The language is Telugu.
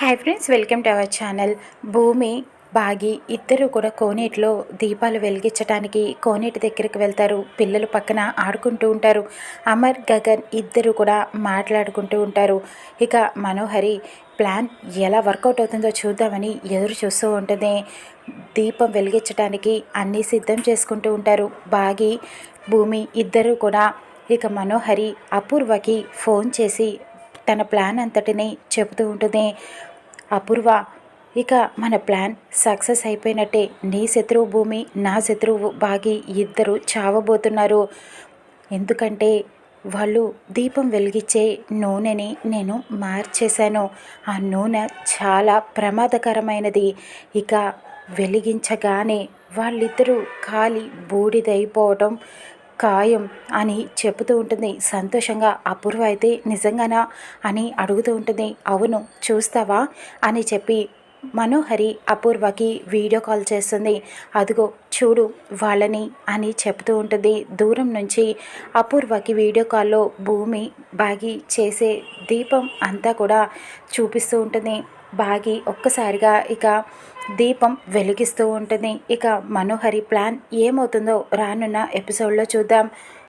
Hi friends welcome to our channel. భూమి బాగి ఇద్దరు కూడా కోనేటిలో దీపాలు వెలిగించడానికి కోనేటి దగ్గరికి వెళ్తారు. పిల్లలు పక్కన ఆడుకుంటూ ఉంటారు. అమర్ గగన్ ఇద్దరు కూడా మాట్లాడుకుంటూ ఉంటారు. ఇక మనోహరి ప్లాన్ ఎలా వర్కౌట్ అవుతుందో చూద్దామని ఎదురు చూస్తూ ఉంటుంది దీపం వెలిగించడానికి అన్నీ సిద్ధం చేసుకుంటూ ఉంటారు. బాగి భూమి ఇద్దరు కూడా ఇక మనోహరి అపూర్వకి ఫోన్ చేసి తన ప్లాన్ అంతటిని చెబుతూ ఉంటుంది అపూర్వ. ఇక మన ప్లాన్ సక్సెస్ అయిపోయినట్టే నీ శత్రువు భూమి నా శత్రువు బాగి ఇద్దరు చావబోతున్నారు. ఎందుకంటే వాళ్ళు దీపం వెలిగించే నూనెని నేను మార్చేశాను. ఆ నూనె చాలా ప్రమాదకరమైనది. ఇక వెలిగించగానే వాళ్ళిద్దరూ కాలి బూడిదైపోవటం ఖాయం అని చెబుతూ ఉంటుంది. సంతోషంగా అపూర్వ అయితే నిజంగానా అని అడుగుతూ ఉంటుంది. అవును చూస్తావా అని చెప్పి మనోహరి అపూర్వకి వీడియో కాల్ చేస్తుంది. అదిగో చూడు వాళ్ళని అని చెప్తూ ఉంటుంది. దూరం నుంచి అపూర్వకి వీడియో కాల్లో భూమి బాగి చేసే దీపం అంతా కూడా చూపిస్తూ ఉంటుంది. బాగి ఒక్కసారిగా ఇక దీపం వెలిగిస్తూ ఉంటుంది. ఇక మనోహరి ప్లాన్ ఏమవుతుందో రానున్న ఎపిసోడ్లో చూద్దాం.